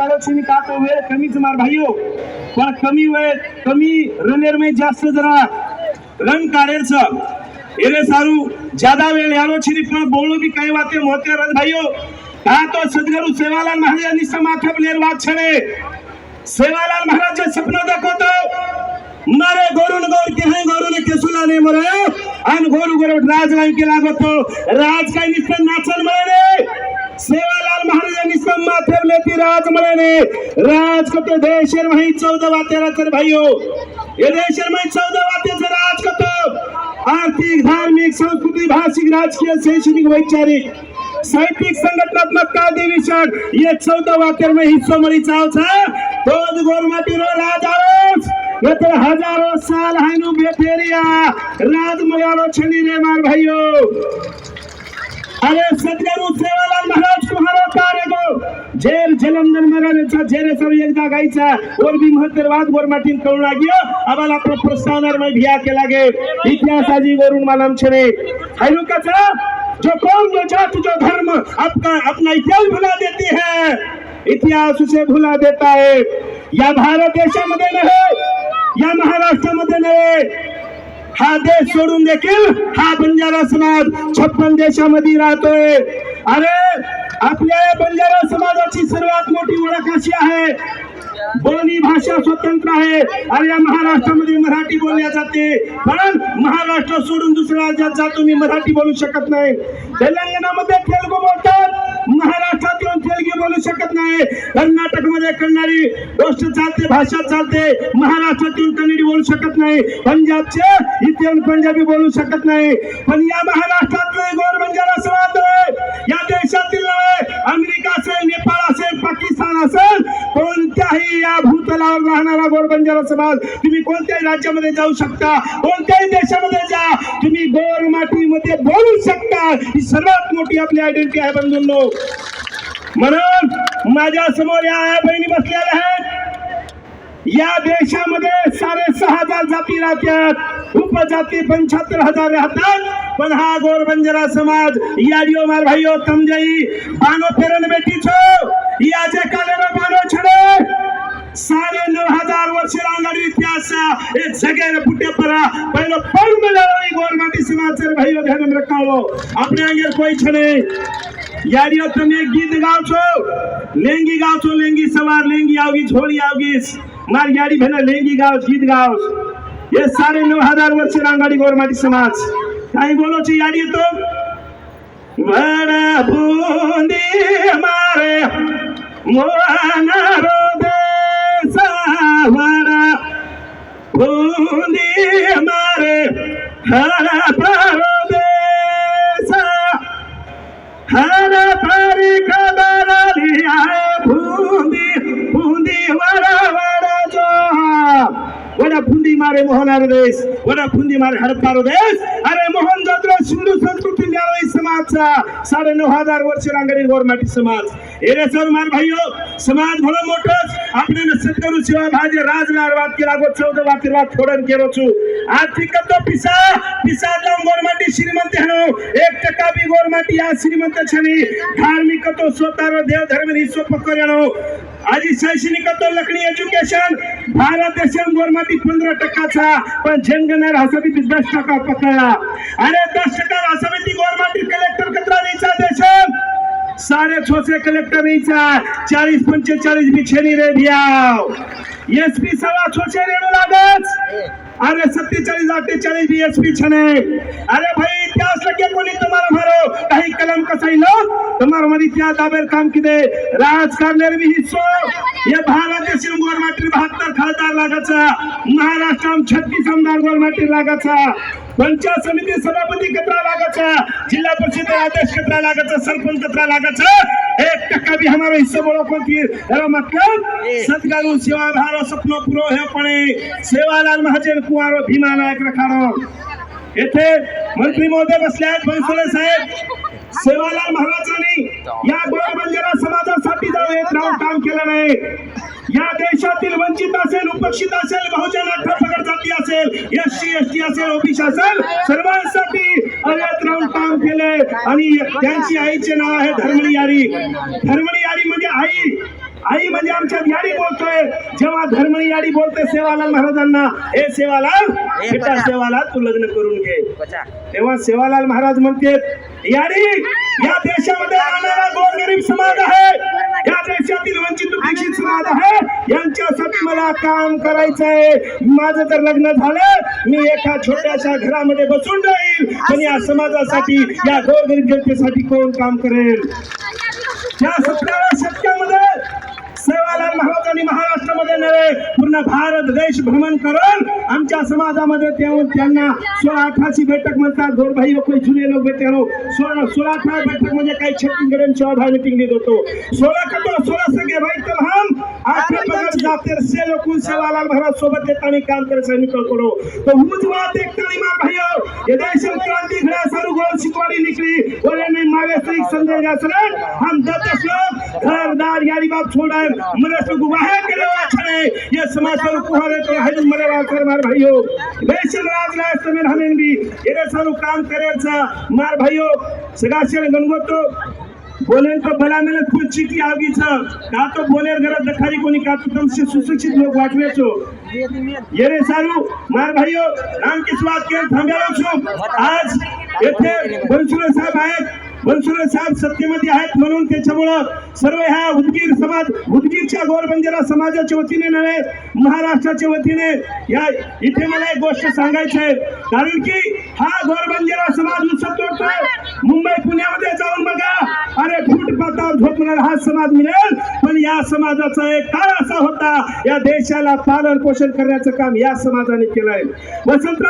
आलोचनी का तो वेळ कमीच मार भाईओ? पण कमी वेळ कमी रनेर में जास्त जरा रन काढायचं. एरे सारू ज्यादा वेळ आलोचनी पण बोलो भी काही वाते मोते रन भाईओ? का तो सदगुरु सेवालाल महाराजांनी समाथा प्लेअर वाद छणे सेवालाल महाराज जे स्वप्न दाखवतो. मारे गोरुन गोर के हैं गोरुन के सुलाने मरे. अन गोरु गोरु राज राम के तो राज काय निस्तं नाचन मरे सेवालाल महाराजांनी सम्मा ठेवले ती राज राज कतो देशर माही चौदा वात्याला तर भाईयो हे देशर माही चौदा वात्याचं राज कतो आर्थिक धार्मिक सांस्कृतिक भाषिक राजकीय शैक्षणिक वैचारिक साहित्यिक संघटनात्मक कायदे विषय ये चौदा वाक्यर में हिस्सों मरी चाव था रोज गोरमाटी रो राज आरोस ये तो हजारों साल हाइनु बेटेरिया राज मयालो छनी रे मार भाइयो अरे सदगुरु सेवाला महाराज तुम्हारा कार्य गो जेल जलंधर महाराजांचा एकदा गायचा. और भी महत्ववाद गोरमाटीन कळू लाग्यो आम्हाला आपलं प्रस्थानार मै भिया केला गे. इतिहासाजी वरून मालम छने हायनु कचा जो कौन जो जात जो धर्म अपना अपना इतिहास भुला देती है. इतिहास उसे भुला देता है. या भारत देशामध्ये नव्हे या महाराष्ट्रामध्ये नव्हे. हा देश सोडून देखील हा बंजारा समाज छप्पन देशामध्ये राहतोय. अरे आपल्या या बंजारा समाजाची सर्वात मोठी ओळख अशी आहे. बोली भाषा स्वतंत्र आहे. आणि या महाराष्ट्रामध्ये मराठी बोलल्या जाते. पण महाराष्ट्र सोडून दुसऱ्या राज्यात जा तुम्ही मराठी बोलू शकत नाही. तेलंगणामध्ये तेलगू बोलतात. महाराष्ट्रात येऊन तेलगी बोलू शकत नाही. कर्नाटकमध्ये कन्नडी गोष्ट चालते भाषा चालते. महाराष्ट्रात येऊन कन्नडी बोलू शकत नाही. पंजाबचे इथे येऊन पंजाबी बोलू शकत नाही. पण या महाराष्ट्रातले गोर बंजारा समाज गोर बंजारा समाज, तुम्ही कोणत्याही राज्यामध्ये जाऊ शकता, कोणत्याही देशामध्ये जा, तुम्ही गोर मातीमध्ये बोलू शकता. ही सर्वात मोठी आपली आयडेंटिटी आहे बंधूंनो. म्हणून माझ्या समोर या आया बहिणी बसलेल्या आहेत. या देशामध्ये हज़ार जाती राहतात. उपजाती पंच्याहत्तर हज़ार राहतात. पण हा गोर बंजारा समाज, याडियो मार भाइयो तमजई, बानो फेरन बेटी छो या जे बानो छड़े. साढ़े नौ हजार वर्ष रांगाड़ी इतिहास एक जगह रे बुड्ढे परा पहले पल में लड़ाई गोरमाटी समाज से भाइयों ध्यान में रखा लो अपने आगे कोई छने यारियो तुम एक गीत गाओ छो। लेंगी गाओ छो लेंगी सवार लेंगी आओगी झोली आओगी। मार यारी भेना लेंगी गाओ गीत गाओ। ये साढ़े नौ हजार वर्ष रांगाड़ी गोरमाटी समाज काही बड़ा बूंदी हमारे हरा पारो देसा हरा पारी खबर लिया बूंदी बूंदी वड़ा वड़ा जो वडा फुंदी मारे मोहनार देश वडा फुंदी मारे हडपारो देश अरे मोहन जात्रा सिंधू संस्कृती न्यायालय समाजचा साडे नऊ हजार वर्ष रांगडी गोरमाटी समाज एरे सर मार भाईयो समाज भलो मोठोच આપણે સદગુરુ સેવા ભાજે રાજનાર વાત કે લાગો ચૌદ વાત વાત થોડન કેરો છું आर्थिकत्व पिसा पिसाला गोरमाटी श्रीमंत हणो एक टका बी गोरमाटी या श्रीमंत छणी धार्मिकत्व स्वतःरो देव धर्म री स्वप करनो आजी शैक्षणिकत्व लखणी एज्युकेशन. भारत देशात गोरमाटी पंधरा टक्काचा. पण जनगणर हसाबी दस टका पकडला. अरे दस टका हसाबी ती गोरमाटी कलेक्टर कचरा द्यायचा देशात. साढ़े छह छोसे कलेक्टर नीचा चालीस पंचेचाळीस बिछेनी रे भियाव एस पी सवा सौ रेणु लागत। अरे सत्तेचाळीस अठ्ठेचाळीस बी एस पी छने। अरे भाई इतिहास लगे कोणी तुम्हाला मारो। काही कलम कसाईलो तुम्हारा मन इतिहास दाबेर काम किदे राजकारणावर बी हिस्सो। ये भारत देश गोरमाटी बहत्तर खासदार लागाचा महाराष्ट्रात छत्तीस आमदार गोरमाटी लागत पंचायत समिती सभापती कचरा लागाचा जिल्हा परिषद अध्यक्ष कचरा लागाचा सरपंच कचरा लागाचा एक टक्का भी हमारा हिस्सा बोलो की? मतलब सदगुरु सेवा भारो सपनो पुरो है पणे. सेवालाल महाजन कुवारो भीमा नायक रखाडो. येथे मंत्री महोदय बसले आहेत बनसोडे साहेब. सेवालाल महाराजांनी या गोर बंजारा समाजासाठी जाऊन काम केलं नाही. या देशातील वंचित असेल उपेक्षित असेल बहुजन पगड जाती असेल एस सी एस टी असेल ओबीसी असेल सर्वांसाठी अयत राहून काम केले आणि त्यांची आईचे नाव आहे धर्मणी यारी. धर्मणी यारी म्हणजे आई. आई म्हणजे आमच्यात याडी बोलतोय. जेव्हा धर्म याडी बोलतोय सेवालाल महाराजांना हे सेवालाल बेटा सेवालाल तू लग्न करून घे. तेव्हा सेवालाल महाराज म्हणते याडी या देशामध्ये राहणारा गोरगरीब समाज आहे. या देशातील वंचित उपेक्षित समाज आहे. यांच्यासाठी मला काम करायचं आहे. माझं जर लग्न झालं मी एका छोट्याशा घरामध्ये बसून राहील. पण या समाजासाठी या गोरगरीब जनतेसाठी कोण काम करेल? या सतराव्या सेवालाल महाराष्ट्रामध्ये नव्हे पूर्ण भारत देश भ्रमण करून आमच्या समाजामध्ये तेव्हा त्यांना सोळा अठराची बैठक म्हणतात. गोरभाई लोक जुने लोक बेटे हो. सोळा सोळा अठरा बैठक म्हणजे काही छत्तीसगढ़ भाई मीटिंग देत होतो. सोळा कतो सोळा सगळे भाई तर हम आठवे पगार जाते से लोक सेवालाल महाराज सोबत देताना काम करायचं निकल करो. तो हुज बात एक ताली मार भाइयों ये देश में क्रांति घड़ा सारू गोल शिकवाड़ी निकली. बोले में मावे से एक संदेश असर हम दस लोग घरदार यारी बाप छोड़ा मनुष्य गुवाह के लिए छड़े. ये समाज पर कुहारे तो है मरे वाल कर मार भाइयों देश राज राज में हमें भी. ये सारू काम करेचा मार भाइयों सगाशे गणगोतो बोलेन तो भला मेहनत खूप चिठी आवगीचं का तो बोलेर घरात दखारी कोणी का तो तुमचे सुशिक्षित लोक वाटवायचो ये रे सारू मार भाइयों नाम किस बात के थांबेलो છું आज येथे बनसुरे साहेब आहेत बनसुरे साहेब सत्तेमध्ये आहेत म्हणून त्याच्यामुळं सर्व ह्या उदगीर समाज उदगीरच्या गोरबंजारा समाजाच्या वतीने नव्हे महाराष्ट्राच्या वतीने या इथे मला एक गोष्ट सांगायची आहे. कारण की हा गोरबंजारा अरे झोपणारा हा समाज मिळेल पण या समाजाचा एक काळ असा होता या देशाला पालन पोषण करण्याचं काम या समाजाने केलंय. वसंतराव